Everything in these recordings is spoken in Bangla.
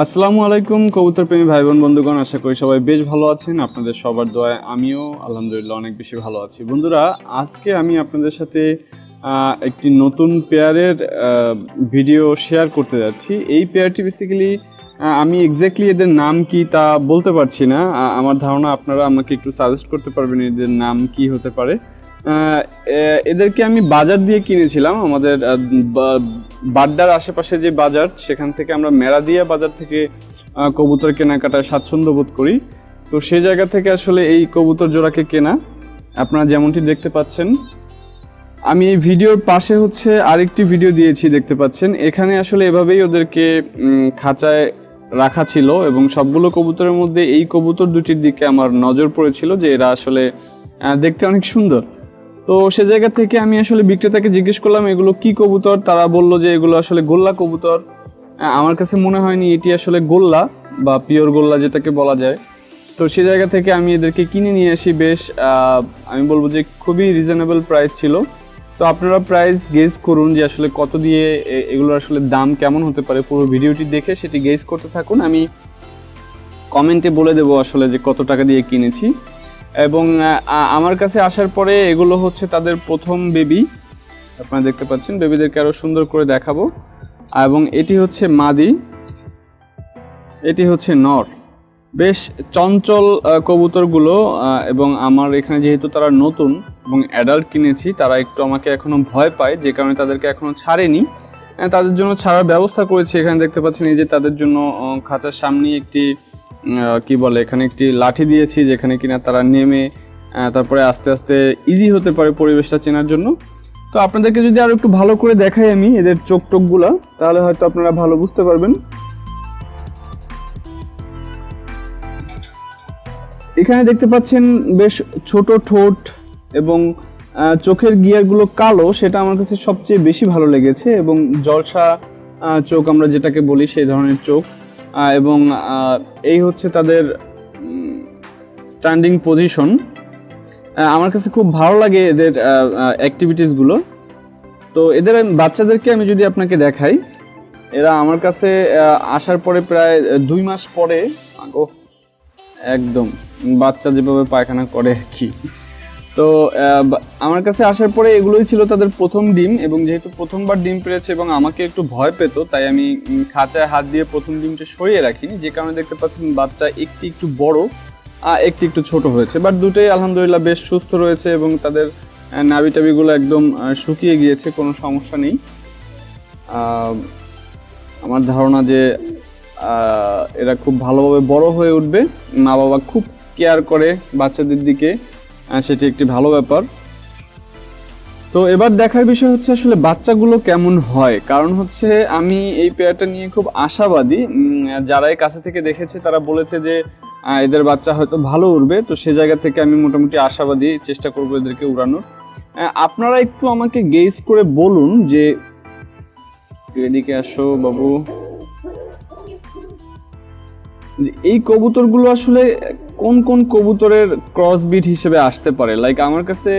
আসসালামু আলাইকুম কবুতর প্রেমী ভাই বোন বন্ধুগণ, আশা করি সবাই বেশ ভালো আছেন। আপনাদের সবার দোয়ায় আমিও আলহামদুলিল্লাহ অনেক বেশি ভালো আছি। বন্ধুরা, আজকে আমি আপনাদের সাথে একটি নতুন পেয়ারের ভিডিও শেয়ার করতে যাচ্ছি। এই পেয়ারটি বেসিক্যালি আমি এক্স্যাক্টলি এদের নাম কি তা বলতে পারছি না। আমার ধারণা আপনারা আমাকে একটু সাজেস্ট করতে পারবেন এদের নাম কি হতে পারে। এদেরকে আমি বাজার দিয়ে কিনেছিলাম, আমাদের বাড্ডার আশেপাশে যে বাজার, সেখান থেকে আমরা মেরাদিয়া বাজার থেকে কবুতর কেনাকাটায় স্বাচ্ছন্দ্য বোধ করি। তো সেই জায়গা থেকে আসলে এই কবুতর জোড়াকে কেনা, আপনারা যেমনটি দেখতে পাচ্ছেন। আমি এই ভিডিওর পাশে হচ্ছে আরেকটি ভিডিও দিয়েছি, দেখতে পাচ্ছেন। এখানে আসলে এভাবেই ওদেরকে খাঁচায় রাখা ছিল এবং সবগুলো কবুতরের মধ্যে এই কবুতর দুটির দিকে আমার নজর পড়েছিল যে এরা আসলে দেখতে অনেক সুন্দর। তো সে জায়গা থেকে আমি আসলে বিক্রেতাকে জিজ্ঞেস করলাম, এগুলো কি কবুতর? তারা বলল যে, এগুলো আসলে গোল্লা কবুতর। আমার কাছে মনে হয়নি এটি আসলে গোল্লা বা পিওর গোল্লা যেটাকে বলা যায়। তো সে জায়গা থেকে আমি এদেরকে কিনে নিয়ে আসি। বেশ আমি বলব যে খুবই রিজনেবল প্রাইস ছিল। তো আপনারা প্রাইস গেজ করুন যে আসলে কত দিয়ে এগুলোর আসলে দাম কেমন হতে পারে। পুরো ভিডিওটি দেখে সেটি গেজ করতে থাকুন। আমি কমেন্টে বলে দেবো আসলে যে কত টাকা দিয়ে কিনেছি। এবং আমার কাছে আসার পরে এগুলো হচ্ছে তাদের প্রথম বেবি। আপনারা দেখতে পাচ্ছেন, বেবিদেরকে আরও সুন্দর করে দেখাবো। এবং এটি হচ্ছে মাদি। এটি হচ্ছে নর। বেশ চঞ্চল কবুতরগুলো এবং আমার এখানে যেহেতু তারা নতুন এবং অ্যাডাল্ট কিনেছি, তারা একটু আমাকে এখনও ভয় পায়, যে কারণে তাদেরকে এখনও ছাড়েনি। তাদের জন্য ছাড়ার ব্যবস্থা করেছি। এখানে দেখতে পাচ্ছেন, এই যে তাদের জন্য খাঁচার সামনে একটি কি বলে, এখানে একটি লাঠি দিয়েছি যেখানে কিনা তারা নেমে তারপরে আস্তে আস্তে ইজি হতে পারে পরিবেশটা চেনার জন্য। তো আপনাদেরকে যদি আরও একটু ভালো করে দেখাই আমি এদের চোখ টোকগুলা তাহলে হয়তো আপনারা ভালো বুঝতে পারবেন। এখানে দেখতে পাচ্ছেন বেশ ছোট ঠোঁট এবং চোখের গিয়ারগুলো কালো, সেটা আমার কাছে সবচেয়ে বেশি ভালো লেগেছে এবং জলসা চোখ আমরা যেটাকে বলি সেই ধরনের চোখ। এবং এই হচ্ছে তাদের স্ট্যান্ডিং পজিশন আমার কাছে খুব ভালো লাগে এদের অ্যাক্টিভিটিসগুলো তো এদের বাচ্চাদেরকে আমি যদি আপনাকে দেখাই, এরা আমার কাছে আসার পরে প্রায় দুই মাস পরে আগো একদম, বাচ্চা যেভাবে পায়খানা করে কি। তো আমার কাছে আসার পরে এগুলোই ছিল তাদের প্রথম ডিম এবং যেহেতু প্রথমবার ডিম পেরেছে এবং আমাকে একটু ভয় পেত, তাই আমি খাঁচায় হাত দিয়ে প্রথম ডিমটা সরিয়ে রাখিনি। যে কারণে দেখতে পাচ্ছেন বাচ্চা একটি একটু বড়, আর একটি একটু ছোট হয়েছে। বাট দুটোই আলহামদুলিল্লাহ বেশ সুস্থ রয়েছে এবং তাদের নাভি টাবিগুলো একদম শুকিয়ে গিয়েছে, কোনো সমস্যা নেই। আমার ধারণা যে এরা খুব ভালোভাবে বড় হয়ে উঠবে। মা বাবা খুব কেয়ার করে বাচ্চাদের দিকে। সেটি একটি ভালো ব্যাপার। তো এবার দেখার বিষয় হচ্ছে আসলে বাচ্চাগুলো কেমন হয়। কারণ হচ্ছে আমি এই পেয়ারটা নিয়ে খুব আশাবাদী। যারাই কাছে থেকে দেখেছে তারা বলেছে যে এদের বাচ্চা হয়তো ভালো উড়বে। তো সে জায়গা থেকে আমি মোটামুটি আশাবাদী চেষ্টা করব এদেরকে উড়ানোর। আপনারা একটু আমাকে গেস করে বলুন যে এদিকে আসো বাবু। এই কবুতরগুলো আসলে কোন কোন কবুতরের ক্রস বিট হিসেবে আসতে পারে? লাইক আমার কাছে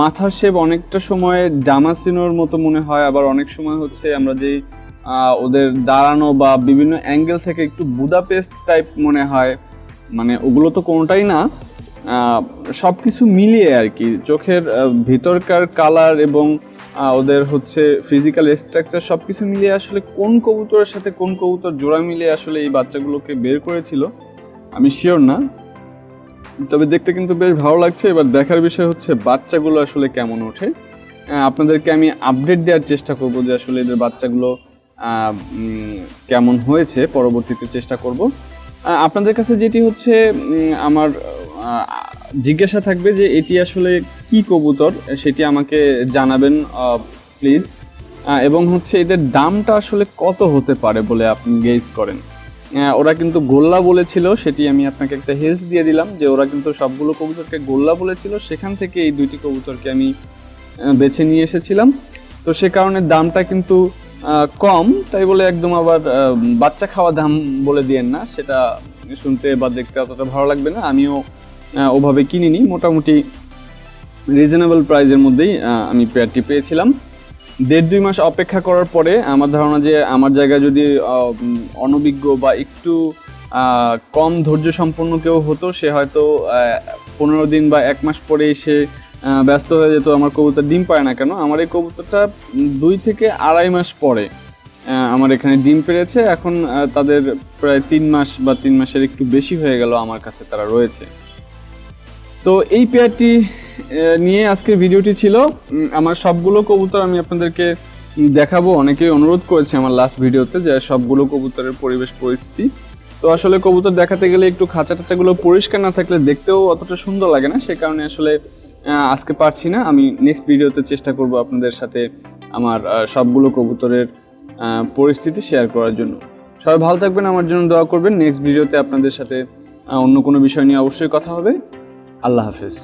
মাথার শেপ অনেকটা সময় ডামাসিনোর মতো মনে হয়, আবার অনেক সময় হচ্ছে আমরা যে ওদের দাঁড়ানো বা বিভিন্ন অ্যাঙ্গেল থেকে একটু বুদাপেস্ট টাইপ মনে হয়। মানে ওগুলো তো কোনোটাই না। সব কিছু মিলিয়ে আর কি। চোখের ভিতরকার কালার এবং ওদের হচ্ছে ফিজিক্যাল স্ট্রাকচার সব কিছু মিলিয়ে আসলে কোন কবুতরের সাথে কোন কবুতর জোড়া মিলিয়ে আসলে এই বাচ্চাগুলোকে বের করেছিল। আমি শিওর না, তবে দেখতে কিন্তু বেশ ভালো লাগছে। এবার দেখার বিষয় হচ্ছে, বাচ্চাগুলো আসলে কেমন ওঠে? আপনাদেরকে আমি আপডেট দেওয়ার চেষ্টা করব যে আসলে এদের বাচ্চাগুলো কেমন হয়েছে। পরবর্তীতে চেষ্টা করব। আপনাদের কাছে যেটি হচ্ছে আমার জিজ্ঞাসা থাকবে যে এটি আসলে কি কবুতর, সেটি আমাকে জানাবেন প্লিজ এবং হচ্ছে এদের দামটা আসলে কত হতে পারে বলে আপনি গেজ করেন? ওরা কিন্তু গোল্লা বলেছিল, সেটি আমি আপনাকে একটা হেল্প দিয়ে দিলাম যে ওরা কিন্তু সবগুলো কবুতরকে গোল্লা বলেছিল, সেখান থেকে এই দুইটি কবুতরকে আমি বেছে নিয়ে এসেছিলাম। তো সে কারণে দামটা কিন্তু কম, তাই বলে একদম আবার বাচ্চা খাওয়া দাম বলে দিয়েন না, সেটা শুনতে বা দেখতে অতটা ভালো লাগবে না। আমিও ওভাবে কিনিনি, মোটামুটি রিজনেবল প্রাইজের মধ্যেই আমি পেয়ারটি পেয়েছিলাম। দেড় দুই মাস অপেক্ষা করার পরে আমার ধারণা যে আমার জায়গায় যদি অনভিজ্ঞ বা একটু কম ধৈর্য সম্পন্ন কেউ হতো, সে হয়তো পনেরো দিন বা এক মাস পরে এসে ব্যস্ত হয়ে যেত। আমার কবুতর ডিম পায় না কেন? আমার এই কবুতরটা দুই থেকে আড়াই মাস পরে আমার এখানে ডিম পেরেছে এখন তাদের প্রায় তিন মাস বা তিন মাসের একটু বেশি হয়ে গেল আমার কাছে তারা রয়েছে। তো এই পেয়ারটি নিয়ে আজকের ভিডিওটি ছিল। আমার সবগুলো কবুতর আমি আপনাদেরকে দেখাবো। অনেকেই অনুরোধ করেছে আমার লাস্ট ভিডিওতে যে সবগুলো কবুতরের পরিবেশ, পরিস্থিতি। তো আসলে কবুতর দেখাতে গেলে একটু খাঁচা টাচাগুলো পরিষ্কার না থাকলে দেখতেও অতটা সুন্দর লাগে না। সে কারণে আসলে আজকে পারছি না। আমি নেক্সট ভিডিওতে চেষ্টা করব আপনাদের সাথে আমার সবগুলো কবুতরের পরিস্থিতি শেয়ার করার জন্য। সবাই ভালো থাকবেন, আমার জন্য দোয়া করবেন। নেক্সট ভিডিওতে আপনাদের সাথে অন্য কোনো বিষয় নিয়ে অবশ্যই কথা হবে। আল্লাহ হাফেজ।